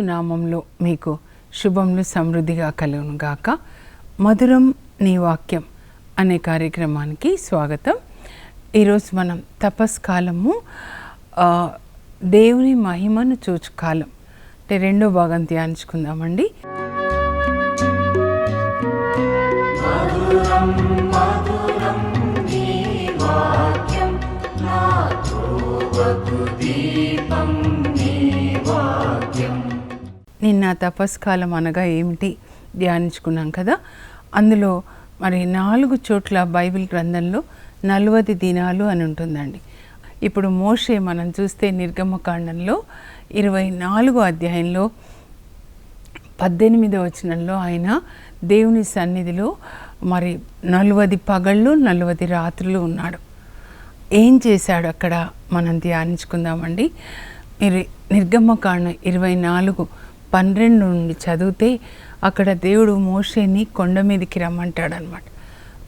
ఏసునామంలో మీకు శుభములు సమృద్ధిగా కలుగునుగాక మధురం నీ వాక్యం అనే కార్యక్రమానికి స్వాగతం. ఈరోజు మనం తపస్కాలము దేవుని మహిమను చూచు కాలం. అంటే రెండో భాగం ధ్యానించుకుందామండి. నిన్న తపస్కాలం అనగా ఏమిటి? ధ్యానించుకున్నాం కదా? అందులో మరి నాలుగు చోట్ల బైబిల్ గ్రంథంలో నలవది దినాలు అని ఉంటుందండి. ఇప్పుడు మోషే మనం చూస్తే నిర్గమకాండంలో ఇరవై నాలుగో అధ్యాయంలో పద్దెనిమిదో వచనంలో ఆయన దేవుని సన్నిధిలో మరి నలువది పగళ్ళు నలువది రాత్రులు ఉన్నాడు. ఏం చేశాడు అక్కడ? మనం ధ్యానించుకుందామండి. మీరు నిర్గమకాండం ఇరవై నాలుగు పన్నెండు నుండి చదివితే అక్కడ దేవుడు మోషేని కొండ మీదకి రమ్మంటాడు అనమాట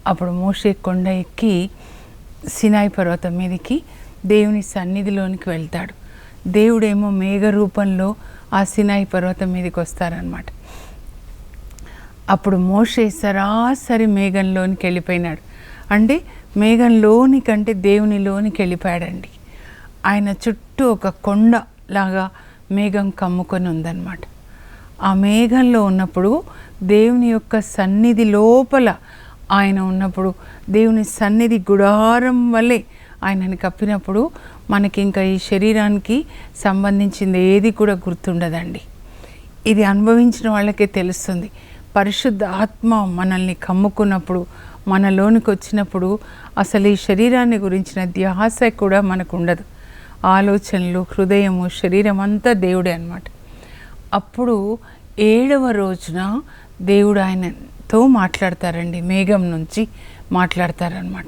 అప్పుడు మోషే కొండ ఎక్కి సినాయి పర్వతం మీదకి దేవుని సన్నిధిలోనికి వెళ్తాడు. దేవుడేమో మేఘ రూపంలో ఆ సినాయి పర్వతం మీదకి వస్తారనమాట. అప్పుడు మోషే సరాసరి మేఘంలోనికి వెళ్ళిపోయినాడు. అంటే మేఘంలోని కంటే దేవునిలోనికి వెళ్ళిపోయాడండి. ఆయన చుట్టూ ఒక కొండ లాగా మేఘం కమ్ముకొని ఉందన్నమాట ఆ మేఘంలో ఉన్నప్పుడు దేవుని యొక్క సన్నిధి లోపల ఆయన ఉన్నప్పుడు దేవుని సన్నిధి గుడారం వల్లే ఆయనని కప్పినప్పుడు మనకి ఇంకా ఈ శరీరానికి సంబంధించింది ఏది కూడా గుర్తుండదండి. ఇది అనుభవించిన వాళ్ళకే తెలుస్తుంది. పరిశుద్ధ ఆత్మ మనల్ని కమ్ముకున్నప్పుడు మనలోనికి వచ్చినప్పుడు అసలు ఈ శరీరాన్ని గురించిన ధ్యాస కూడా మనకు ఉండదు. ఆలోచనలు హృదయము శరీరం అంతా దేవుడే అనమాట అప్పుడు ఏడవ రోజున దేవుడు ఆయనతో మాట్లాడతారండి మేఘం నుంచి మాట్లాడతారనమాట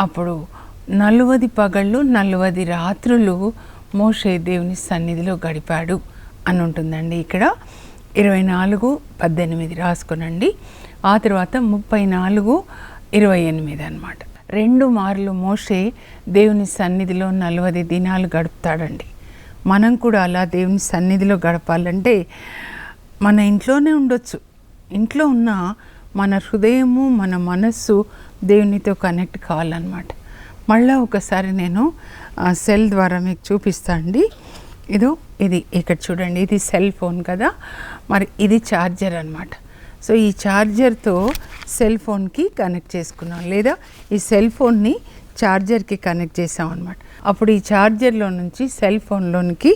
అప్పుడు నలువది పగళ్ళు నలువది రాత్రులు మోషే దేవుని సన్నిధిలో గడిపాడు అని ఉంటుందండి ఇక్కడ. ఇరవై నాలుగు పద్దెనిమిది రాసుకునండి. ఆ తర్వాత ముప్పై నాలుగు ఇరవై ఎనిమిది అనమాట రెండు మార్లు మోషే దేవుని సన్నిధిలో నలవది దినాలు గడుపుతాడండి. మనం కూడా అలా దేవుని సన్నిధిలో గడపాలంటే మన ఇంట్లోనే ఉండొచ్చు. ఇంట్లో ఉన్న మన హృదయము మన మనస్సు దేవునితో కనెక్ట్ కావాలన్నమాట. మళ్ళీ ఒకసారి నేను సెల్ ద్వారా మీకు చూపిస్తా అండి. ఇదో ఇది ఇక్కడ చూడండి. ఇది సెల్ ఫోన్ కదా. మరి ఇది ఛార్జర్ అన్నమాట. సో ఈ ఛార్జర్తో సెల్ ఫోన్కి కనెక్ట్ చేసుకున్నాం. లేదా ఈ సెల్ ఫోన్ని ఛార్జర్కి కనెక్ట్ చేసాం అనమాట అప్పుడు ఈ ఛార్జర్లో నుంచి సెల్ ఫోన్లోనికి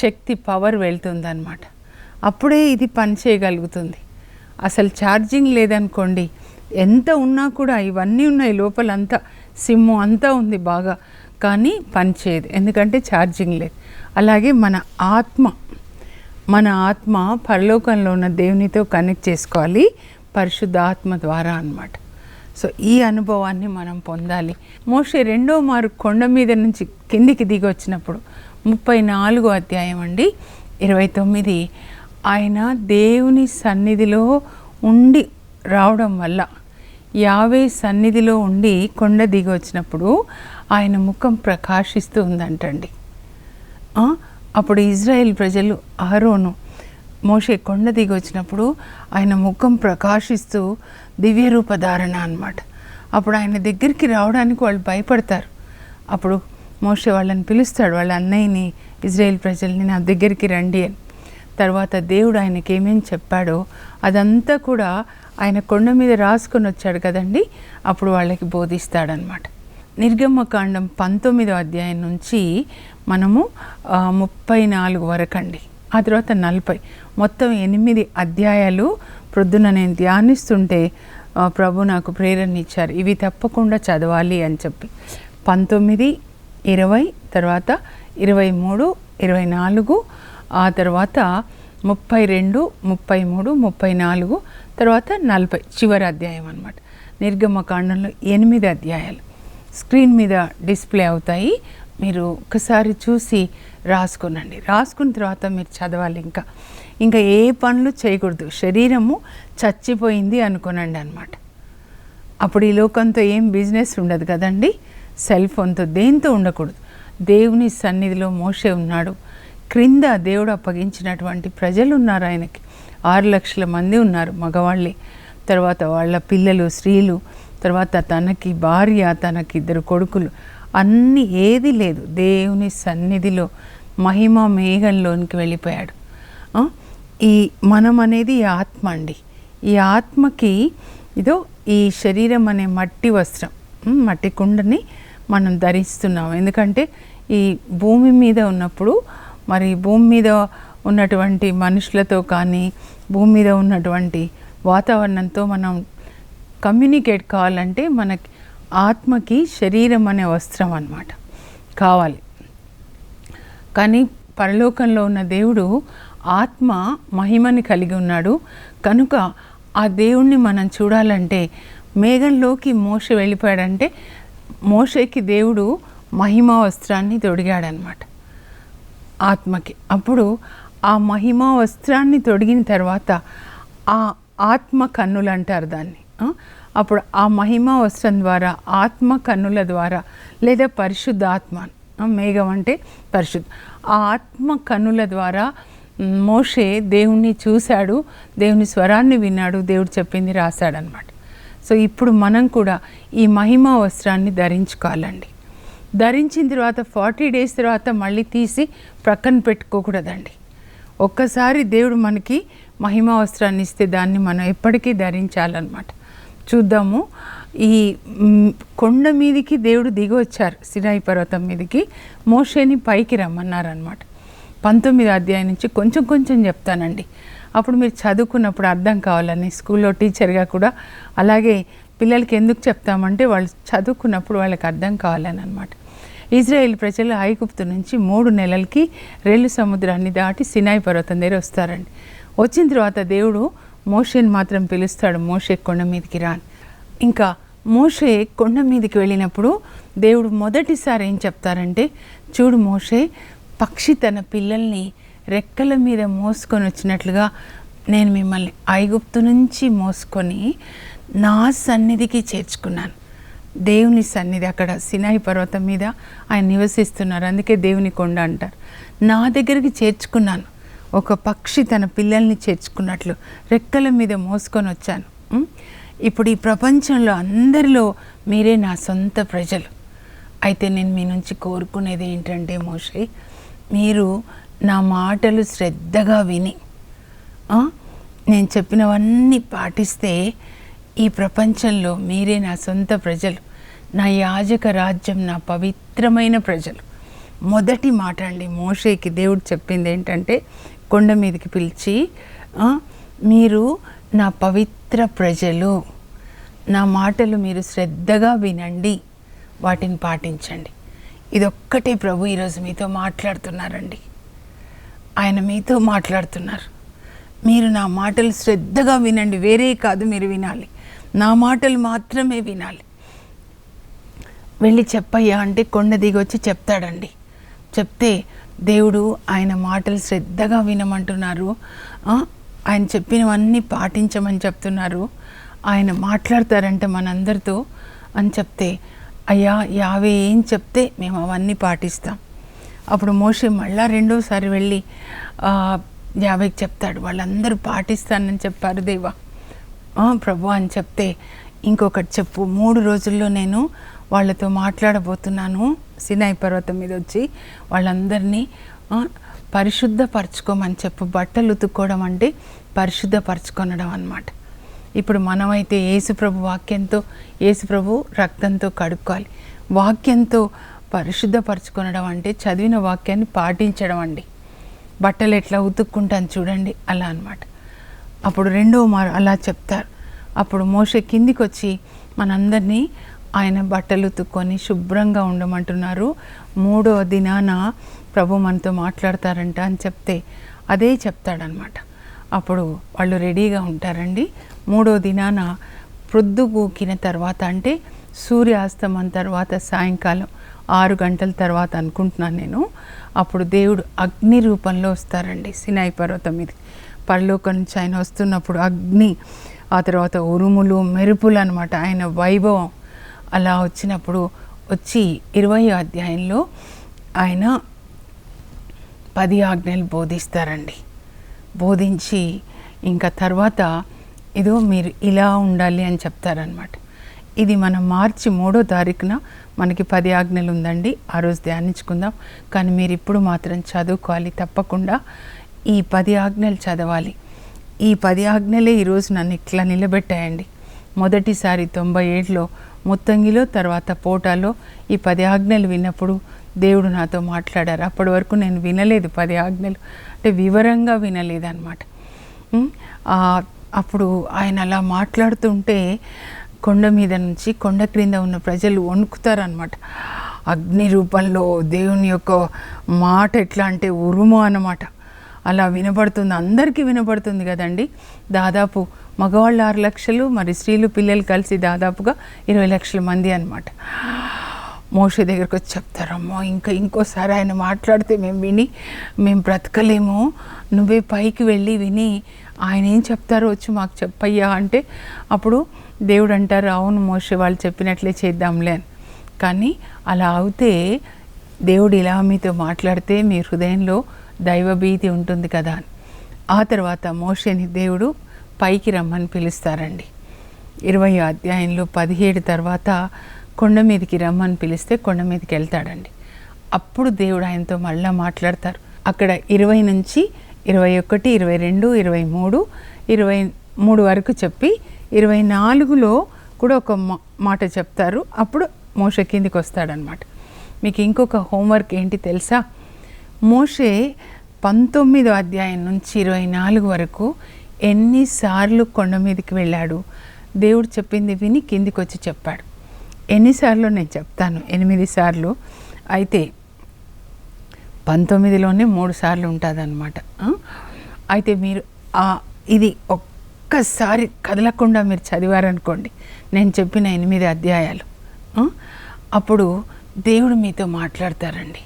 శక్తి పవర్ వెళ్తుందన్నమాట. అప్పుడే ఇది పని చేయగలుగుతుంది. అసలు ఛార్జింగ్ లేదనుకోండి ఎంత ఉన్నా కూడా ఇవన్నీ ఉన్నాయి లోపల అంతా సిమ్ము అంతా ఉంది బాగా కానీ పని చేయదు. ఎందుకంటే ఛార్జింగ్ లేదు. అలాగే మన ఆత్మ మన ఆత్మ పరలోకంలో ఉన్న దేవునితో కనెక్ట్ చేసుకోవాలి పరిశుద్ధ ఆత్మ ద్వారా అన్నమాట. సో ఈ అనుభవాన్ని మనం పొందాలి. మోషే రెండో మారు కొండ మీద నుంచి కిందికి దిగి వచ్చినప్పుడు ముప్పై నాలుగో అధ్యాయం అండి ఇరవై తొమ్మిది. ఆయన దేవుని సన్నిధిలో ఉండి రావడం వల్ల యావే సన్నిధిలో ఉండి కొండ దిగి వచ్చినప్పుడు ఆయన ముఖం ప్రకాశిస్తూ ఉందంటండి. అప్పుడు ఇజ్రాయెల్ ప్రజలు అహరోను మోషే కొండ దిగి వచ్చినప్పుడు ఆయన ముఖం ప్రకాశిస్తూ దివ్య రూపధారణ అనమాట అప్పుడు ఆయన దగ్గరికి రావడానికి వాళ్ళు భయపడతారు. అప్పుడు మోషే వాళ్ళని పిలుస్తాడు వాళ్ళ అన్నయ్యని ఇజ్రాయేల్ ప్రజల్ని నా దగ్గరికి రండి అని. తర్వాత దేవుడు ఆయనకి ఏమేమి చెప్పాడో అదంతా కూడా ఆయన కొండ మీద రాసుకొని వచ్చాడు కదండి అప్పుడు వాళ్ళకి బోధిస్తాడనమాట నిర్గమ్మకాండం పంతొమ్మిదో అధ్యాయం నుంచి మనము ముప్పై నాలుగు వరకు అండి ఆ తర్వాత నలభై. మొత్తం ఎనిమిది అధ్యాయాలు ప్రొద్దున నేను ధ్యానిస్తుంటే ప్రభు నాకు ప్రేరణ ఇచ్చారు. ఇవి తప్పకుండా చదవాలి అని చెప్పి. పంతొమ్మిది ఇరవై తర్వాత ఇరవై మూడు ఇరవై నాలుగు ఆ తర్వాత ముప్పై రెండు ముప్పై మూడు ముప్పై నాలుగు తర్వాత నలభై చివరి అధ్యాయం అనమాట నిర్గమకాండంలో ఎనిమిది అధ్యాయాలు. స్క్రీన్ మీద డిస్ప్లే అవుతాయి. మీరు ఒకసారి చూసి రాసుకునండి. రాసుకున్న తర్వాత మీరు చదవాలి ఇంకా. ఇంకా ఏ పనులు చేయకూడదు. శరీరము చచ్చిపోయింది అనుకోనండి అనమాట అప్పుడు ఈ లోకంతో ఏం బిజినెస్ ఉండదు కదండి. సెల్ ఫోన్తో దేంతో ఉండకూడదు. దేవుని సన్నిధిలో మోసే ఉన్నాడు. క్రింద దేవుడు అప్పగించినటువంటి ప్రజలు ఉన్నారు ఆయనకి. ఆరు లక్షల మంది ఉన్నారు మగవాళ్ళే. తర్వాత వాళ్ళ పిల్లలు స్త్రీలు. తర్వాత తనకి భార్య తనకి ఇద్దరు కొడుకులు. అన్నీ ఏది లేదు. దేవుని సన్నిధిలో మహిమ మేఘంలోనికి వెళ్ళిపోయాడు. ఈ మనం అనేది ఆత్మ అండి. ఈ ఆత్మకి ఇదో ఈ శరీరం అనే మట్టి వస్త్రం మట్టి కుండని మనం ధరిస్తున్నాం. ఎందుకంటే ఈ భూమి మీద ఉన్నప్పుడు మరి భూమి మీద ఉన్నటువంటి మనుషులతో కానీ భూమి మీద ఉన్నటువంటి వాతావరణంతో మనం కమ్యూనికేట్ కావాలంటే మనకి ఆత్మకి శరీరం అనే వస్త్రం అనమాట కావాలి. కానీ పరలోకంలో ఉన్న దేవుడు ఆత్మ మహిమని కలిగి ఉన్నాడు. కనుక ఆ దేవుణ్ణి మనం చూడాలంటే మేఘంలోకి మోష వెళ్ళిపోయాడంటే మోషకి దేవుడు మహిమా వస్త్రాన్ని తొడిగాడనమాట ఆత్మకి. అప్పుడు ఆ మహిమా వస్త్రాన్ని తొడిగిన తర్వాత ఆ ఆత్మ కన్నులు అంటారు దాన్ని. అప్పుడు ఆ మహిమా వస్త్రం ద్వారా ఆత్మ కన్నుల ద్వారా లేదా పరిశుద్ధాత్మ మేఘం అంటే పరిశుద్ధ ఆ ఆత్మ కన్నుల ద్వారా మోషే దేవుణ్ణి చూశాడు దేవుని స్వరాన్ని విన్నాడు దేవుడు చెప్పింది రాశాడనమాట సో ఇప్పుడు మనం కూడా ఈ మహిమ వస్త్రాన్ని ధరించుకోవాలండి. ధరించిన తర్వాత ఫార్టీ డేస్ తర్వాత మళ్ళీ తీసి ప్రక్కన పెట్టుకోకూడదండి. ఒక్కసారి దేవుడు మనకి మహిమా వస్త్రాన్ని ఇస్తే దాన్ని మనం ఎప్పటికీ ధరించాలన్నమాట. చూద్దాము. ఈ కొండ మీదికి దేవుడు దిగి వచ్చారు సినాయి పర్వతం మీదికి. మోషేని పైకి రమ్మన్నారనమాట పంతొమ్మిది అధ్యాయం నుంచి కొంచెం కొంచెం చెప్తానండి. అప్పుడు మీరు చదువుకున్నప్పుడు అర్థం కావాలని స్కూల్లో టీచర్గా కూడా. అలాగే పిల్లలకి ఎందుకు చెప్తామంటే వాళ్ళు చదువుకున్నప్పుడు వాళ్ళకి అర్థం కావాలని అనమాట ఇజ్రాయెల్ ప్రజలు ఐగుప్తు నుంచి మూడు నెలలకి రెల్లు సముద్రాన్ని దాటి సినాయి పర్వతం దగ్గర వస్తారండి. వచ్చిన తర్వాత దేవుడు మోషేని మాత్రం పిలుస్తాడు. మోషే కొండ మీదకి రాని ఇంకా మోషే కొండ మీదకి వెళ్ళినప్పుడు దేవుడు మొదటిసారి ఏం చెప్తారంటే చూడు మోషే పక్షి తన పిల్లల్ని రెక్కల మీద మోసుకొని వచ్చినట్లుగా నేను మిమ్మల్ని ఐగుప్తు నుంచి మోసుకొని నా సన్నిధికి చేర్చుకున్నాను. దేవుని సన్నిధి అక్కడ సినాయి పర్వతం మీద ఆయన నివసిస్తున్నారు. అందుకే దేవుని కొండ అంటారు. నా దగ్గరికి చేర్చుకున్నాను. ఒక పక్షి తన పిల్లల్ని చేర్చుకున్నట్లు రెక్కల మీద మోసుకొని వచ్చాను. ఇప్పుడు ఈ ప్రపంచంలో అందరిలో మీరే నా సొంత ప్రజలు. అయితే నేను మీ నుంచి కోరుకునేది ఏంటంటే మోషే మీరు నా మాటలు శ్రద్ధగా విని నేను చెప్పినవన్నీ పాటిస్తే ఈ ప్రపంచంలో మీరే నా సొంత ప్రజలు. నా యాజక రాజ్యం నా పవిత్రమైన ప్రజలు. మొదటి మాట అండి మోషేకి దేవుడు చెప్పింది ఏంటంటే కొండ మీదకి పిలిచి మీరు నా పవిత్ర ప్రజలు. నా మాటలు మీరు శ్రద్ధగా వినండి. వాటిని పాటించండి. ఇదొక్కటే ప్రభు ఈరోజు మీతో మాట్లాడుతున్నారండి. ఆయన మీతో మాట్లాడుతున్నారు. మీరు నా మాటలు శ్రద్ధగా వినండి. వేరే కాదు మీరు వినాలి. నా మాటలు మాత్రమే వినాలి. వెళ్ళి చెప్పయ్యా అంటే కొండ దిగి వచ్చి చెప్తాడండి. చెప్తే దేవుడు ఆయన మాటలు శ్రద్ధగా వినమంటున్నారు. ఆయన చెప్పినవన్నీ పాటించమని చెప్తున్నారు. ఆయన మాట్లాడతారంట మనందరితో అని చెప్తే అయ్యా యావే ఏం చెప్తే మేము అవన్నీ పాటిస్తాం. అప్పుడు మోషే మళ్ళా రెండోసారి వెళ్ళి యావేకి యాభైకి చెప్తాడు వాళ్ళందరూ పాటిస్తానని చెప్పారు దేవా. ప్రభు అని చెప్తే ఇంకొకటి చెప్పు. మూడు రోజుల్లో నేను వాళ్ళతో మాట్లాడబోతున్నాను. సినాయి పర్వతం మీద వచ్చి వాళ్ళందరినీ పరిశుద్ధపరచుకోమని చెప్పు. బట్టలు ఉతుక్కోవడం అంటే పరిశుద్ధపరచుకొనడం అన్నమాట. ఇప్పుడు మనమైతే యేసుప్రభు వాక్యంతో యేసుప్రభు రక్తంతో కడుక్కోవాలి. వాక్యంతో పరిశుద్ధపరచుకొనడం అంటే చదివిన వాక్యాన్ని పాటించడం అండి. బట్టలు ఎట్లా ఉతుక్కుంటాను చూడండి. అలా అనమాట అప్పుడు రెండో మారు అలా చెప్తారు. అప్పుడు మోషే కిందికి వచ్చి మనందరినీ ఆయన బట్టలు ఉతుక్కొని శుభ్రంగా ఉండమంటున్నారు. మూడో దినాన ప్రభు మనతో మాట్లాడతారంట అని చెప్తే అదే చెప్తాడనమాట. అప్పుడు వాళ్ళు రెడీగా ఉంటారండి. మూడో దినాన ప్రొద్దుగూకిన తర్వాత అంటే సూర్యాస్తమం తర్వాత సాయంకాలం ఆరు గంటల తర్వాత అనుకుంటున్నాను నేను. అప్పుడు దేవుడు అగ్ని రూపంలో వస్తారండి సినాయి పర్వతం మీద. పరలోకం నుంచి ఆయన వస్తున్నప్పుడు అగ్ని ఆ తర్వాత ఉరుములు మెరుపులు అనమాట ఆయన వైభవం అలా వచ్చినప్పుడు వచ్చి ఇరవై అధ్యాయంలో ఆయన పది ఆజ్ఞలు బోధిస్తారండి. బోధించి ఇంకా తర్వాత ఇదో మీరు ఇలా ఉండాలి అని చెప్తారనమాట ఇది మనం మార్చి మూడో తారీఖున మనకి పది ఆజ్ఞలు ఉందండి. ఆ రోజు ధ్యానించుకుందాం. కానీ మీరు ఇప్పుడు మాత్రం చదువుకోవాలి తప్పకుండా. ఈ పది ఆజ్ఞలు చదవాలి. ఈ పది ఆజ్ఞలే ఈరోజు నన్ను ఇట్లా నిలబెట్టాయండి. మొదటిసారి తొంభై ఏడులో ముత్తంగిలో తర్వాత పోటాలో ఈ పది ఆజ్ఞలు విన్నప్పుడు దేవుడు నాతో మాట్లాడారు. అప్పటి వరకు నేను వినలేదు పది ఆజ్ఞలు. అంటే వివరంగా వినలేదు అనమాట అప్పుడు ఆయన అలా మాట్లాడుతుంటే కొండ మీద నుంచి కొండ క్రింద ఉన్న ప్రజలు వణుకుతారనమాట అగ్ని రూపంలో దేవుని యొక్క మాట ఎట్లా అంటే ఉరుము అన్నమాట. అలా వినపడుతుంది అందరికీ వినపడుతుంది కదండి. దాదాపు మగవాళ్ళు ఆరు లక్షలు మరి స్త్రీలు పిల్లలు కలిసి దాదాపుగా ఇరవై లక్షల మంది అనమాట మోషే దగ్గరకు వచ్చి చెప్తారమ్మో ఇంకా ఇంకోసారి ఆయన మాట్లాడితే మేము విని మేము బ్రతకలేము. నువ్వే పైకి వెళ్ళి విని ఆయన ఏం చెప్తారో వచ్చి మాకు చెప్పయ్యా అంటే అప్పుడు దేవుడు అంటారు అవును మోషే వాళ్ళు చెప్పినట్లే చేద్దాంలే అని. కానీ అలా అవుతే దేవుడు ఇలా మీతో మాట్లాడితే మీ హృదయంలో దైవభీతి ఉంటుంది కదా అని. ఆ తర్వాత మోషేని దేవుడు పైకి రమ్మని పిలుస్తారండి. ఇరవై అధ్యాయంలో పదిహేడు తర్వాత కొండ మీదకి రమ్మని పిలిస్తే కొండ మీదకి వెళ్తాడండి. అప్పుడు దేవుడు ఆయనతో మళ్ళా మాట్లాడతారు. అక్కడ ఇరవై నుంచి ఇరవై ఒకటి ఇరవై రెండు ఇరవై మూడు ఇరవై మూడు వరకు చెప్పి ఇరవై నాలుగులో కూడా ఒక మా- మాట చెప్తారు. అప్పుడు మోష కిందికి వస్తాడనమాట మీకు ఇంకొక హోంవర్క్ ఏంటి తెలుసా? మోషే పంతొమ్మిదో అధ్యాయం నుంచి ఇరవై నాలుగు వరకు ఎన్నిసార్లు కొండ మీదకి వెళ్ళాడు? దేవుడు చెప్పింది విని కిందికి వచ్చి చెప్పాడు. ఎన్నిసార్లు నేను చెప్తాను? ఎనిమిది సార్లు. అయితే పంతొమ్మిదిలోనే మూడు సార్లు ఉంటుందన్నమాట. అయితే మీరు ఇది ఒక్కసారి కదలకుండా మీరు చదివారనుకోండి. నేను చెప్పిన ఎనిమిది అధ్యాయాలు. అప్పుడు దేవుడు మీతో మాట్లాడతారండి.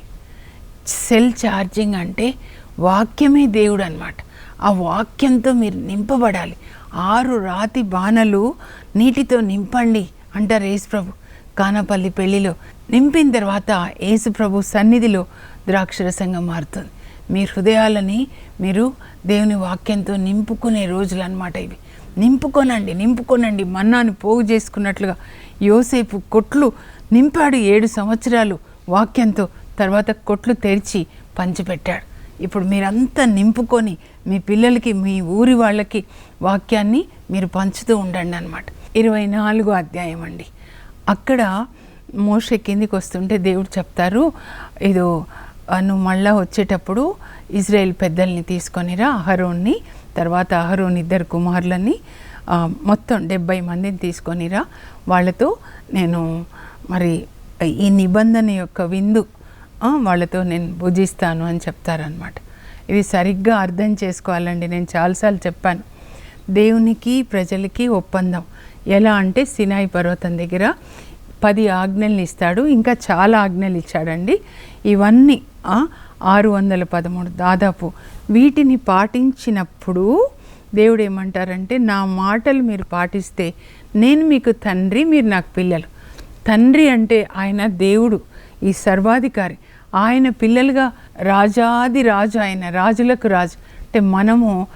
సెల్ ఛార్జింగ్ అంటే వాక్యమే దేవుడు అనమాట ఆ వాక్యంతో మీరు నింపబడాలి. ఆరు రాతి బాణలు నీటితో నింపండి అంటారు యేసుప్రభు. కానపల్లి పెళ్ళిలో నింపిన తర్వాత యేసుప్రభు సన్నిధిలో ద్రాక్షరసంగా మారుతుంది. మీ హృదయాలని మీరు దేవుని వాక్యంతో నింపుకునే రోజులు అనమాట ఇవి. నింపుకొనండి నింపుకొనండి. మన్నాను పోగు చేసుకున్నట్లుగా యోసేపు కొట్లు నింపాడు ఏడు సంవత్సరాలు వాక్యంతో తర్వాత కొట్లు తెరిచి పంచిపెట్టాడు. ఇప్పుడు మీరంతా నింపుకొని మీ పిల్లలకి మీ ఊరి వాళ్ళకి వాక్యాన్ని మీరు పంచుతూ ఉండండి అనమాట ఇరవై నాలుగో అధ్యాయం అండి. అక్కడ మోష కిందికి వస్తుంటే దేవుడు చెప్తారు ఏదో నువ్వు మళ్ళా వచ్చేటప్పుడు ఇజ్రాయెల్ పెద్దల్ని తీసుకొనిరా అహరోన్ని తర్వాత అహరోన్ ఇద్దరు కుమారులని మొత్తం డెబ్బై మందిని తీసుకొనిరా వాళ్ళతో నేను మరి ఈ నిబంధన యొక్క విందు వాళ్ళతో నేను భుజిస్తాను అని చెప్తారనమాట ఇది సరిగ్గా అర్థం చేసుకోవాలండి నేను చాలాసార్లు చెప్పాను. దేవునికి ప్రజలకి ఒప్పందం. ఎలా అంటే సినాయి పర్వతం దగ్గర పది ఆజ్ఞల్ని ఇస్తాడు ఇంకా చాలా ఆజ్ఞలు ఇచ్చాడండి. ఇవన్నీ ఆరు వందల పదమూడు దాదాపు. వీటిని పాటించినప్పుడు దేవుడు ఏమంటారంటే నా మాటలు మీరు పాటిస్తే నేను మీకు తండ్రి మీరు నాకు పిల్లలు. తండ్రి అంటే ఆయన దేవుడు ఈ సర్వాధికారి. ఆయన పిల్లలుగా రాజాది రాజు ఆయన రాజులకు రాజు. అంటే మనము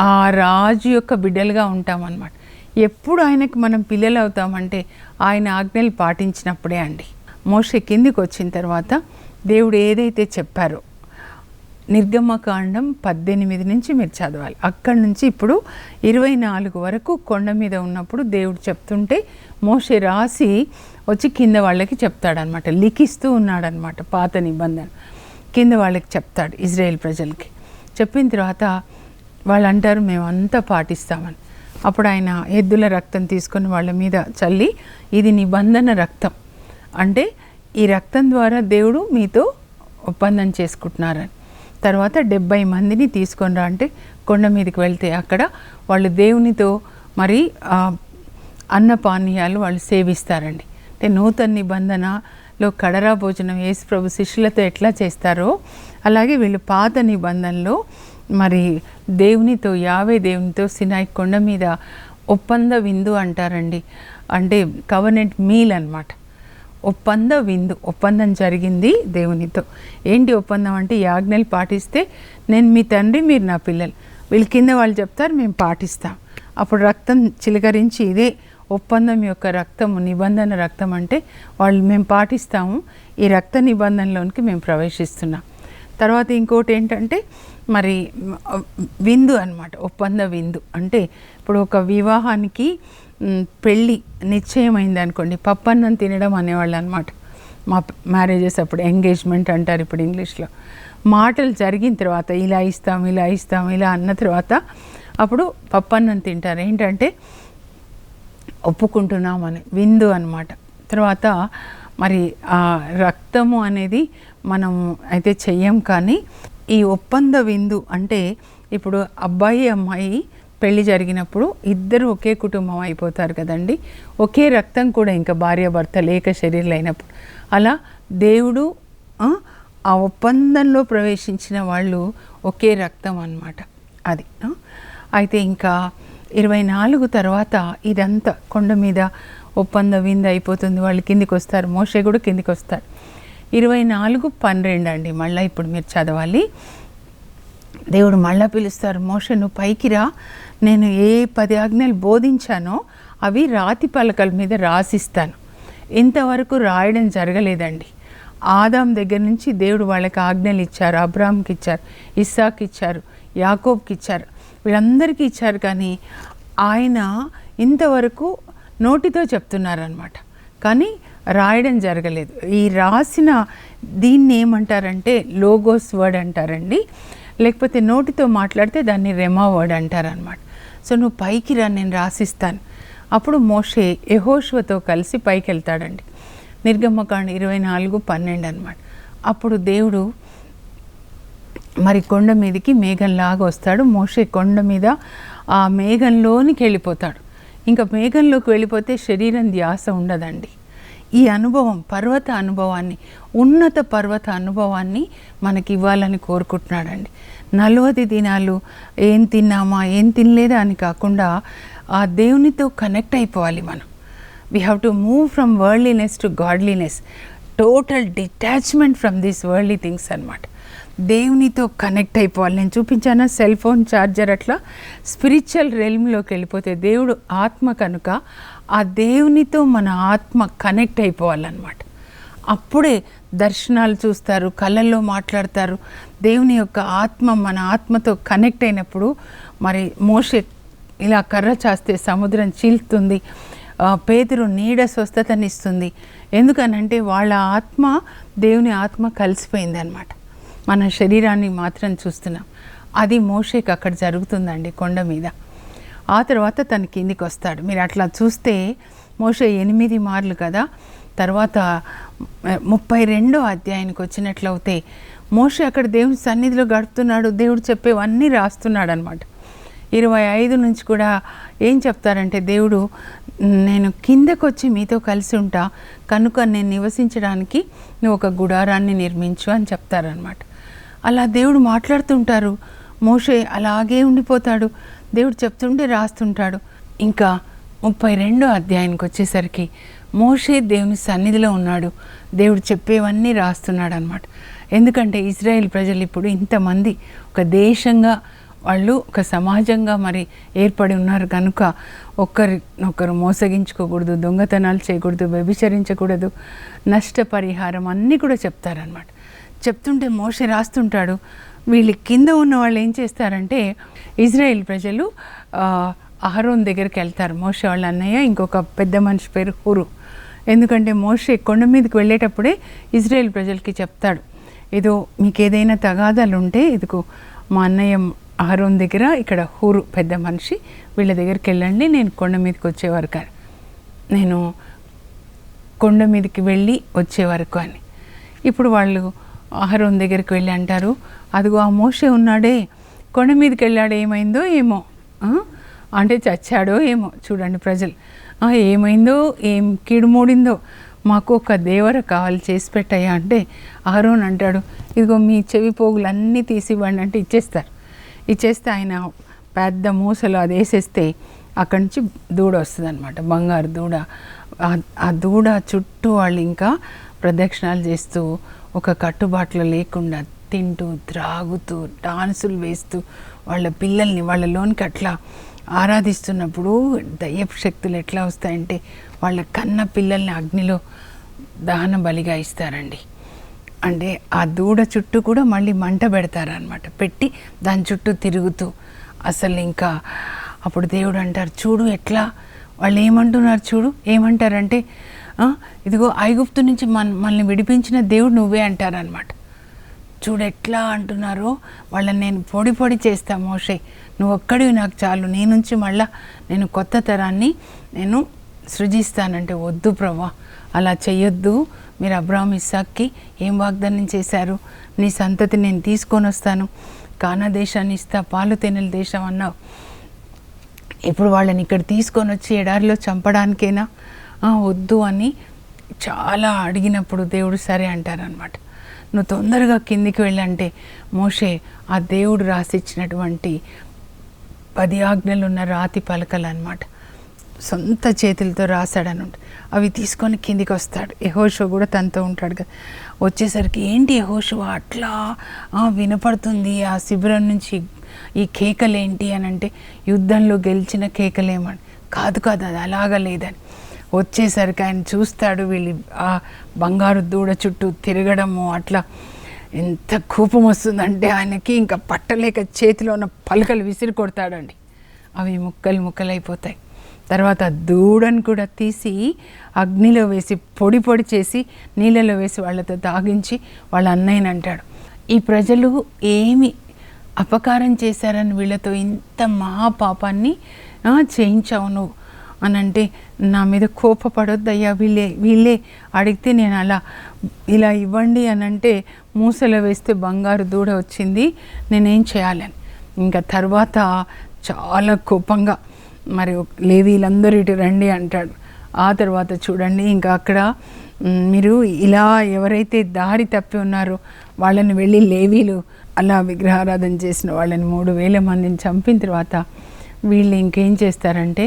ఆ రాజు యొక్క బిడ్డలుగా ఉంటామన్నమాట. ఎప్పుడు ఆయనకు మనం పిల్లలు అవుతామంటే ఆయన ఆజ్ఞలు పాటించినప్పుడే అండి. మోషే కిందికి వచ్చిన తర్వాత దేవుడు ఏదైతే చెప్పారో నిర్గమకాండం పద్దెనిమిది నుంచి మీరు చదవాలి. అక్కడి నుంచి ఇప్పుడు ఇరవై నాలుగు వరకు కొండ మీద ఉన్నప్పుడు దేవుడు చెప్తుంటే మోషే రాసి వచ్చి కింద వాళ్ళకి చెప్తాడనమాట లిఖిస్తూ ఉన్నాడనమాట పాత నిబంధన. కింద వాళ్ళకి చెప్తాడు ఇజ్రాయెల్ ప్రజలకి. చెప్పిన తర్వాత వాళ్ళు అంటారు మేమంతా పాటిస్తామని. అప్పుడు ఆయన ఎద్దుల రక్తం తీసుకొని వాళ్ళ మీద చల్లి ఇది నిబంధన రక్తం. అంటే ఈ రక్తం ద్వారా దేవుడు మీతో ఒప్పందం చేసుకుంటున్నారని. తర్వాత డెబ్బై మందిని తీసుకొని రా అంటే కొండ మీదకి వెళ్తే అక్కడ వాళ్ళు దేవునితో మరి అన్న పానీయాలు వాళ్ళు సేవిస్తారండి. అంటే నూతన నిబంధనలో కడరా భోజనం యేసు ప్రభు శిష్యులతో ఎట్లా చేస్తారో అలాగే వీళ్ళు పాత నిబంధనలో మరి దేవునితో యావే దేవునితో సినాయి కొండ మీద ఒప్పంద విందు అంటారండి. అంటే కవర్నెంట్ మీల్ అనమాట ఒప్పంద విందు ఒప్పందం జరిగింది దేవునితో. ఏంటి ఒప్పందం అంటే ఈ ఆజ్ఞలు పాటిస్తే నేను మీ తండ్రి మీరు నా పిల్లలు. వీళ్ళ కింద వాళ్ళు చెప్తారు మేము పాటిస్తాం. అప్పుడు రక్తం చిలకరించి ఇదే ఒప్పందం యొక్క రక్తము నిబంధన రక్తం అంటే వాళ్ళు మేము పాటిస్తాము ఈ రక్త నిబంధనలోనికి మేము ప్రవేశిస్తున్నాం. తర్వాత ఇంకోటి ఏంటంటే మరి విందు అన్నమాట ఒప్పంద విందు. అంటే ఇప్పుడు ఒక వివాహానికి పెళ్ళి నిశ్చయమైంది అనుకోండి పప్పన్నం తినడం అనేవాళ్ళు అనమాట మా మ్యారేజెస్ అప్పుడు ఎంగేజ్మెంట్ అంటారు ఇప్పుడు ఇంగ్లీష్లో. మాటలు జరిగిన తర్వాత ఇలా ఇస్తాం ఇలా ఇస్తాం ఇలా అన్న తర్వాత అప్పుడు పప్పన్నం తింటారు. ఏంటంటే ఒప్పుకుంటున్నామని విందు అన్నమాట. తర్వాత మరి ఆ రక్తము అనేది మనం అయితే చెయ్యం కానీ ఈ ఒప్పంద విందు అంటే ఇప్పుడు అబ్బాయి అమ్మాయి పెళ్ళి జరిగినప్పుడు ఇద్దరు ఒకే కుటుంబం అయిపోతారు కదండి. ఒకే రక్తం కూడా ఇంకా భార్యాభర్త లేక శరీరాలు అయినప్పుడు. అలా దేవుడు ఆ, ఒప్పందంలో ప్రవేశించిన వాళ్ళు ఒకే రక్తం అన్నమాట. అది అయితే ఇంకా ఇరవై నాలుగు తర్వాత ఇదంతా కొండ మీద ఒప్పంద వింద అయిపోతుంది. వాళ్ళు కిందికి వస్తారు. మోషే కూడా కిందికి వస్తారు. ఇరవై నాలుగు పన్నెండు అండి. మళ్ళీ ఇప్పుడు మీరు చదవాలి. దేవుడు మళ్ళా పిలుస్తారు మోషను పైకి రా. నేను ఏ పది ఆజ్ఞలు బోధించానో అవి రాతి పలకల మీద రాసిస్తాను. ఇంతవరకు రాయడం జరగలేదండి. ఆదాం దగ్గర నుంచి దేవుడు వాళ్ళకి ఆజ్ఞలు ఇచ్చారు అబ్రామ్కి ఇచ్చారు ఇస్సాక్ ఇచ్చారు యాకోబ్కి ఇచ్చారు. వీళ్ళందరికీ ఇచ్చారు కానీ ఆయన ఇంతవరకు నోటితో చెప్తున్నారనమాట కానీ రాయడం జరగలేదు. ఈ రాసిన దీన్ని ఏమంటారంటే లోగోస్ వర్డ్ అంటారండి. లేకపోతే నోటితో మాట్లాడితే దాన్ని రెమా వర్డ్ అంటారనమాట సో నువ్వు పైకి రా నేను రాసిస్తాను. అప్పుడు మోషే యహోష్వతో కలిసి పైకి వెళ్తాడండి నిర్గమ్మకాండ ఇరవై నాలుగు పన్నెండు అనమాట అప్పుడు దేవుడు మరి కొండ మీదకి మేఘంలాగా వస్తాడు. మోషే కొండ మీద ఆ మేఘంలోనికి వెళ్ళిపోతాడు. ఇంకా మేఘంలోకి వెళ్ళిపోతే శరీరం ధ్యాస ఉండదండి. ఈ అనుభవం పర్వత అనుభవాన్ని ఉన్నత పర్వత అనుభవాన్ని మనకి ఇవ్వాలని కోరుకుంటున్నాడండి. నలవది దినాలు ఏం తిన్నామా ఏం తినలేదా అని కాకుండా ఆ దేవునితో కనెక్ట్ అయిపోవాలి మనం. We have to move from worldliness to godliness total detachment from these worldly things అనమాట దేవునితో కనెక్ట్ అయిపోవాలి. నేను చూపించాను? సెల్ ఫోన్ ఛార్జర్ అట్లా. స్పిరిచువల్ రెల్మ్లోకి వెళ్ళిపోతే దేవుడు ఆత్మ కనుక ఆ దేవునితో మన ఆత్మ కనెక్ట్ అయిపోవాలన్నమాట. అప్పుడే దర్శనాలు చూస్తారు కళ్ళల్లో మాట్లాడతారు. దేవుని యొక్క ఆత్మ మన ఆత్మతో కనెక్ట్ అయినప్పుడు మరి మోషే ఇలా కర్ర చాస్తే సముద్రం చీల్తుంది పేదరు నీడ స్వస్థతనిస్తుంది. ఎందుకనంటే వాళ్ళ ఆత్మ దేవుని ఆత్మ కలిసిపోయిందనమాట మన శరీరాన్ని మాత్రం చూస్తున్నాం. అది మోషేకి అక్కడ జరుగుతుందండి కొండ మీద. ఆ తర్వాత తన కిందికి వస్తాడు. మీరు అట్లా చూస్తే మోషే ఎనిమిది మార్లు కదా తర్వాత ముప్పై రెండో అధ్యాయానికి వచ్చినట్లయితే మోషే అక్కడ దేవుని సన్నిధిలో గడుపుతున్నాడు దేవుడు చెప్పేవన్నీ రాస్తున్నాడు అనమాట ఇరవై ఐదు నుంచి కూడా ఏం చెప్తారంటే దేవుడు నేను కిందకు వచ్చి మీతో కలిసి ఉంటా కనుక నేను నివసించడానికి నువ్వు ఒక గుడారాన్ని నిర్మించు అని చెప్తారనమాట అలా దేవుడు మాట్లాడుతుంటారు మోషే అలాగే ఉండిపోతాడు. దేవుడు చెప్తుంటే రాస్తుంటాడు. ఇంకా ముప్పై రెండో అధ్యాయానికి వచ్చేసరికి మోషే దేవుని సన్నిధిలో ఉన్నాడు. దేవుడు చెప్పేవన్నీ రాస్తున్నాడు అనమాట ఎందుకంటే ఇజ్రాయెల్ ప్రజలు ఇప్పుడు ఇంతమంది ఒక దేశంగా వాళ్ళు ఒక సమాజంగా మరి ఏర్పడి ఉన్నారు కనుక ఒకరినొకరు మోసగించుకోకూడదు దొంగతనాలు చేయకూడదు వ్యభిచరించకూడదు నష్టపరిహారం అన్నీ కూడా చెప్తారనమాట చెప్తుంటే మోసే రాస్తుంటాడు. వీళ్ళు కింద ఉన్న వాళ్ళు ఏం చేస్తారంటే ఇజ్రాయెల్ ప్రజలు అహరోన్ దగ్గరికి వెళ్తారు. మోసే వాళ్ళ అన్నయ్య ఇంకొక పెద్ద మనిషి పేరు హురు. ఎందుకంటే మోసే కొండ మీదకి వెళ్ళేటప్పుడే ఇజ్రాయెల్ ప్రజలకి చెప్తాడు ఏదో మీకు ఏదైనా తగాదాలు ఉంటే ఇదిగో మా అన్నయ్య అహరోన్ దగ్గర ఇక్కడ హూరు పెద్ద మనిషి వీళ్ళ దగ్గరికి వెళ్ళండి నేను కొండ మీదకి వచ్చే వరకు నేను కొండ మీదకి వెళ్ళి వచ్చే వరకు అని. ఇప్పుడు వాళ్ళు అహరోన్ దగ్గరికి వెళ్ళి అంటారు అదిగో ఆ మోసే ఉన్నాడే కొండ మీదకి వెళ్ళాడు ఏమైందో ఏమో. అంటే చచ్చాడో ఏమో. చూడండి ప్రజలు. ఏమైందో ఏం కిడుమూడిందో మాకు ఒక దేవర కావాలి చేసి పెట్టాయా అంటే ఆరోన్ అంటాడు. ఇదిగో మీ చెవి పోగులు అన్నీ తీసి ఇవ్వండి అంటే ఇచ్చేస్తారు. ఇచ్చేస్తే ఆయన పెద్ద మూసలు అది వేసేస్తే అక్కడి నుంచి దూడ వస్తుంది అనమాట బంగారు దూడ. ఆ దూడ చుట్టూ వాళ్ళు ఇంకా ప్రదక్షిణాలు చేస్తూ ఒక కట్టుబాట్లు లేకుండా తింటూ త్రాగుతూ డాన్సులు వేస్తూ వాళ్ళ పిల్లల్ని వాళ్ళలోనికి అట్లా ఆరాధిస్తున్నప్పుడు దయ్యపు శక్తులు ఎట్లా వస్తాయంటే వాళ్ళ కన్న పిల్లల్ని అగ్నిలో దహన బలిగా ఇస్తారండి. అంటే ఆ దూడ చుట్టూ కూడా మళ్ళీ మంట పెడతారనమాట పెట్టి దాని చుట్టూ తిరుగుతూ అసలు ఇంకా అప్పుడు దేవుడు అంటారు చూడు ఎట్లా వాళ్ళు ఏమంటున్నారు చూడు ఏమంటారంటే ఇదిగో ఐగుప్తు నుంచి మన మనల్ని విడిపించిన దేవుడు నువ్వే అంటారనమాట చూడు ఎట్లా అంటున్నారో వాళ్ళని నేను పొడి పొడి చేస్తా మోషే. నువ్వు ఒక్కడివి నాకు చాలు. నీ నుంచి మళ్ళా నేను కొత్త తరాన్ని నేను సృజిస్తానంటే వద్దు ప్రభా. అలా చేయొద్దు మీరు అబ్రాహం ఇస్సాక్కి ఏం వాగ్దానం చేశారు? నీ సంతతి నేను తీసుకొని వస్తాను. కానా దేశాన్ని ఇస్తా పాలు తేనెల దేశం అన్నావు. ఇప్పుడు వాళ్ళని ఇక్కడ తీసుకొని వచ్చి ఎడారిలో చంపడానికేనా? వద్దు అని చాలా అడిగినప్పుడు దేవుడు సరే అంటారనమాట నువ్వు తొందరగా కిందికి వెళ్ళంటే మోషే ఆ దేవుడు రాసిచ్చినటువంటి పది ఆజ్ఞలు ఉన్న రాతి పలకలు అనమాట సొంత చేతులతో రాశాడని అవి తీసుకొని కిందికి వస్తాడు. యహోషో కూడా తనతో ఉంటాడు కదా. వచ్చేసరికి ఏంటి యహోషో అట్లా? వినపడుతుంది ఆ శిబిరం నుంచి ఈ కేకలేంటి అని అంటే యుద్ధంలో గెలిచిన కేకలేమని. కాదు కాదు అది అలాగా లేదని. వచ్చేసరికి ఆయన చూస్తాడు వీళ్ళు ఆ బంగారు దూడ చుట్టూ తిరగడము అట్లా ఎంత కోపం వస్తుందంటే ఆయనకి ఇంకా పట్టలేక చేతిలో ఉన్న పలకలు విసిరి కొడతాడండి. అవి ముక్కలు ముక్కలైపోతాయి. తర్వాత దూడను కూడా తీసి అగ్నిలో వేసి పొడి పొడి చేసి నీళ్ళలో వేసి వాళ్ళతో తాగించి వాళ్ళ అన్నయ్యని అంటాడు. ఈ ప్రజలు ఏమి అపకారం చేశారని వీళ్ళతో ఇంత మహాపాపాన్ని చేయించావు నువ్వు. అని అంటే నా మీద కోపపడొద్దయ్యా వీళ్ళే వీళ్ళే అడిగితే నేను అలా ఇలా ఇవ్వండి అని అంటే మూసలో వేస్తే బంగారు దూడ వచ్చింది నేనేం చేయాలని. ఇంకా తర్వాత చాలా కోపంగా మరి లేవీలందరూ ఇటు రండి అంటాడు. ఆ తర్వాత చూడండి ఇంకా అక్కడ మీరు ఇలా ఎవరైతే దారి తప్పి ఉన్నారో వాళ్ళని వెళ్ళి లేవీలు అలా విగ్రహారాధన చేసిన వాళ్ళని మూడు వేల మందిని చంపిన తర్వాత వీళ్ళు ఇంకేం చేస్తారంటే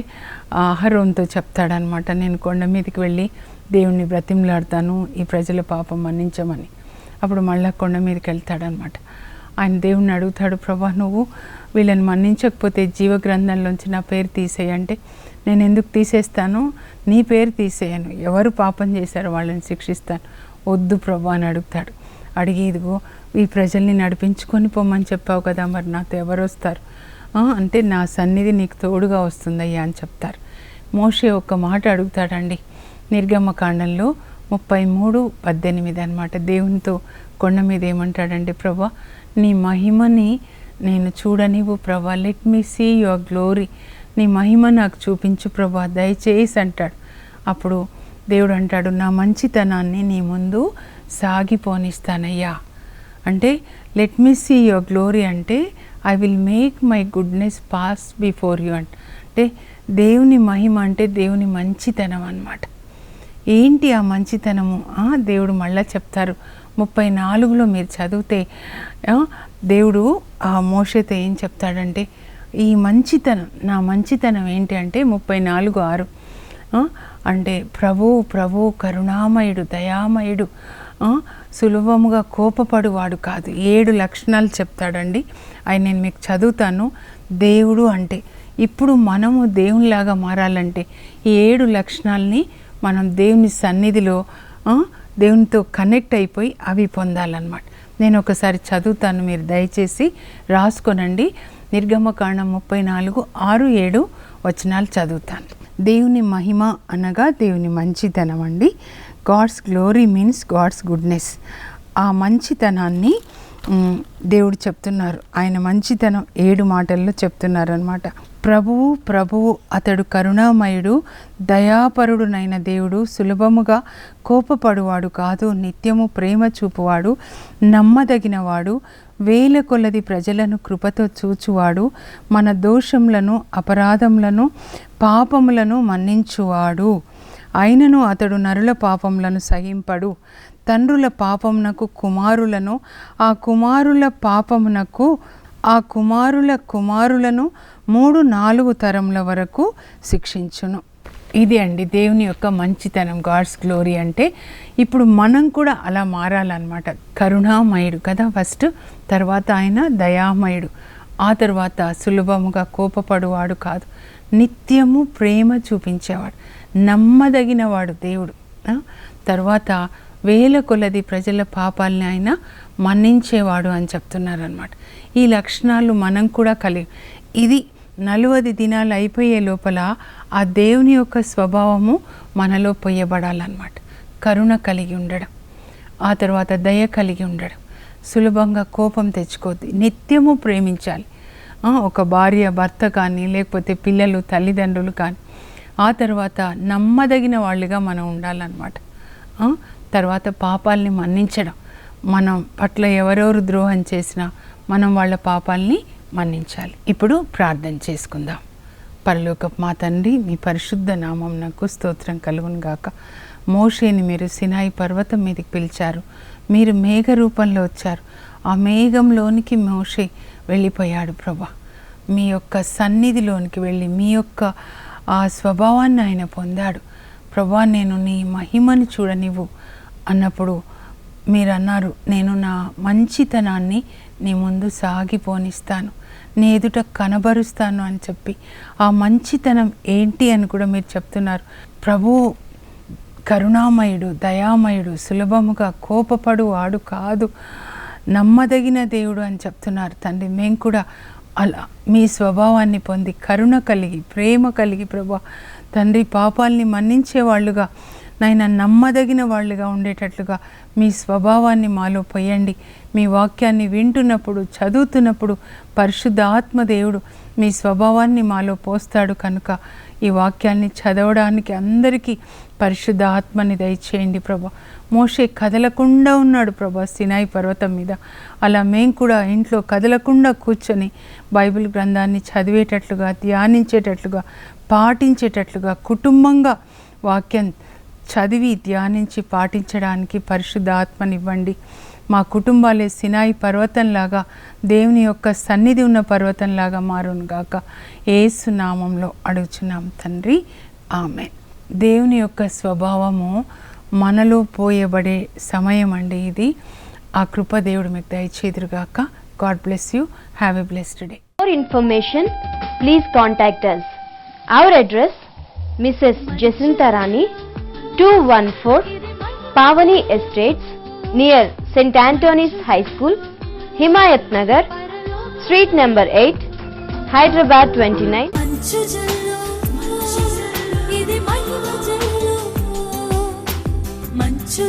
ఆహారంతో చెప్తాడనమాట నేను కొండ మీదకి వెళ్ళి దేవుణ్ణి బ్రతిమలాడతాను ఈ ప్రజల పాపం మన్నించమని. అప్పుడు మళ్ళా కొండ మీదకి వెళ్తాడనమాట. ఆయన దేవుణ్ణి అడుగుతాడు ప్రభా నువ్వు వీళ్ళని మన్నించకపోతే జీవ గ్రంథంలోంచి నా పేరు తీసేయంటే నేను ఎందుకు తీసేస్తాను? నీ పేరు తీసేయను. ఎవరు పాపం చేశారో వాళ్ళని శిక్షిస్తాను. వద్దు ప్రభా అని అడుగుతాడు. అడిగి ఇదిగో ఈ ప్రజల్ని నడిపించుకొని పోమని చెప్పావు కదా మరి నాతో ఎవరు వస్తారు? అంటే నా సన్నిధి నీకు తోడుగా వస్తుందయ్యా అని చెప్తారు. మోషే ఒక్క మాట అడుగుతాడండి. నిర్గమకాండంలో ముప్పై మూడు పద్దెనిమిది అనమాట దేవునితో కొండ మీద ఏమంటాడంటే ప్రభా నీ మహిమని నేను చూడనివ్వు ప్రభా. Let me see your glory నీ మహిమ నాకు చూపించు ప్రభా. దయచేసి అంటాడు. అప్పుడు దేవుడు అంటాడు నా మంచితనాన్ని నీ ముందు సాగిపోనిస్తానయ్యా. అంటే let me see your glory అంటే I will make my goodness pass before you అంటే దేవుని మహిమ అంటే దేవుని మంచితనం అన్నమాట. ఏంటి ఆ మంచితనము? ఆ, దేవుడు మళ్ళా చెప్తారు. ముప్పై నాలుగులో మీరు చదివితే దేవుడు ఆ మోషతో ఏం చెప్తాడంటే ఈ మంచితనం నా మంచితనం ఏంటి అంటే ముప్పై నాలుగు ఆరు. అంటే ప్రభు ప్రభు కరుణామయుడు దయామయుడు సులభముగా కోపపడువాడు కాదు. ఏడు లక్షణాలు చెప్తాడండి. అవి నేను మీకు చదువుతాను. దేవుడు అంటే ఇప్పుడు మనము దేవునిలాగా మారాలంటే ఈ ఏడు లక్షణాలని మనం దేవుని సన్నిధిలో దేవునితో కనెక్ట్ అయిపోయి అవి పొందాలన్నమాట. నేను ఒకసారి చదువుతాను మీరు దయచేసి రాసుకోనండి. నిర్గమకాండం ముప్పై నాలుగు ఆరు ఏడు వచనాలు చదువుతాను. దేవుని మహిమ అనగా దేవుని మంచితనం అండి God's glory means God's goodness ఆ మంచితనాన్ని దేవుడు చెప్తున్నారు. ఆయన మంచితనం ఏడు మాటల్లో చెప్తున్నారు అనమాట ప్రభువు ప్రభువు అతడు కరుణామయుడు దయాపరుడునైన దేవుడు సులభముగా కోపపడువాడు కాదు నిత్యము ప్రేమ చూపువాడు నమ్మదగినవాడు వేల కొలది ప్రజలను కృపతో చూచువాడు మన దోషములను అపరాధములను పాపములను మన్నించువాడు. అయినను అతడు నరుల పాపములను సహింపడు. తండ్రుల పాపమునకు కుమారులను ఆ కుమారుల పాపమునకు ఆ కుమారుల కుమారులను మూడు నాలుగు తరముల వరకు శిక్షించును. ఇది అండి దేవుని యొక్క మంచితనం గాడ్స్ గ్లోరీ అంటే. ఇప్పుడు మనం కూడా అలా మారాలన్నమాట. కరుణామయుడు కదా ఫస్ట్ తర్వాత ఆయన దయామయుడు. ఆ తర్వాత సులభముగా కోపపడువాడు కాదు. నిత్యము ప్రేమ చూపించేవాడు. నమ్మదగినవాడు దేవుడు. తర్వాత వేల కొలది ప్రజల పాపాలని ఆయన మన్నించేవాడు అని చెప్తున్నారనమాట ఈ లక్షణాలు మనం కూడా కలిగి ఇది నలువది దినాలు అయిపోయే లోపల ఆ దేవుని యొక్క స్వభావము మనలో పొయ్యబడాలన్నమాట. కరుణ కలిగి ఉండడం ఆ తర్వాత దయ కలిగి ఉండడం సులభంగా కోపం తెచ్చుకోవద్దు నిత్యము ప్రేమించాలి. ఒక భార్య భర్త కానీ లేకపోతే పిల్లలు తల్లిదండ్రులు కానీ ఆ తర్వాత నమ్మదగిన వాళ్ళుగా మనం ఉండాలన్నమాట. తర్వాత పాపాలని మన్నించడం. మనం పట్ల ఎవరెవరు ద్రోహం చేసినా మనం వాళ్ళ పాపాలని మన్నించాలి. ఇప్పుడు ప్రార్థన చేసుకుందాం. పరలోక మా తండ్రి మీ పరిశుద్ధ నామం నాకు స్తోత్రం కలుగును గాక. మోషేని మీరు సినాయి పర్వతం మీదకి పిలిచారు. మీరు మేఘ రూపంలో వచ్చారు. ఆ మేఘంలోనికి మోషే వెళ్ళిపోయాడు ప్రభా. మీ యొక్క సన్నిధిలోనికి వెళ్ళి మీ యొక్క ఆ స్వభావాన్ని ఆయన పొందాడు. ప్రభా నేను నీ మహిమని చూడనివ్వు అన్నప్పుడు మీరు అన్నారు నేను నా మంచితనాన్ని నీ ముందు సాగిపోనిస్తాను. నీ ఎదుట కనబరుస్తాను అని చెప్పి. ఆ మంచితనం ఏంటి అని కూడా మీరు చెప్తున్నారు. ప్రభు కరుణామయుడు దయామయుడు సులభముగా కోపపడు వాడు కాదు. నమ్మదగిన దేవుడు అని చెప్తున్నారు. తండ్రి మేము కూడా అలా మీ స్వభావాన్ని పొంది కరుణ కలిగి ప్రేమ కలిగి ప్రభా తండ్రి పాపాల్ని మన్నించే వాళ్ళుగా నాయన నమ్మదగిన వాళ్ళుగా ఉండేటట్లుగా మీ స్వభావాన్ని మాలో పోయండి మీ వాక్యాన్ని వింటున్నప్పుడు చదువుతున్నప్పుడు పరిశుద్ధ ఆత్మదేవుడు మీ స్వభావాన్ని మాలో పోస్తాడు కనుక ఈ వాక్యాన్ని చదవడానికి అందరికీ పరిశుద్ధ ఆత్మని దయచేయండి ప్రభా. మోషే కదలకుండా ఉన్నాడు ప్రభా సినాయి పర్వతం మీద. అలా మేము కూడా ఇంట్లో కదలకుండా కూర్చొని బైబిల్ గ్రంథాన్ని చదివేటట్లుగా ధ్యానించేటట్లుగా పాటించేటట్లుగా కుటుంబంగా వాక్యం చదివి ధ్యానించి పాటించడానికి పరిశుద్ధ ఆత్మనివ్వండి మా కుటుంబాలే సినాయి పర్వతంలాగా దేవుని యొక్క సన్నిధి ఉన్న పర్వతంలాగా మారును గాక. ఏసు నామంలో అడుగుచున్నాం తండ్రి. ఆమె దేవుని యొక్క స్వభావము మనలో పోయబడే సమయం అండి ఇది. ఆ కృప దేవుడు మీకు దయచేదురుగాక God bless you. Have a blessed day. For information please contact us our address Mrs Jacintha Rani two one four Pavani estates near Saint Antony's high school Himayat Nagar street number eight Hyderabad twenty nine మంచు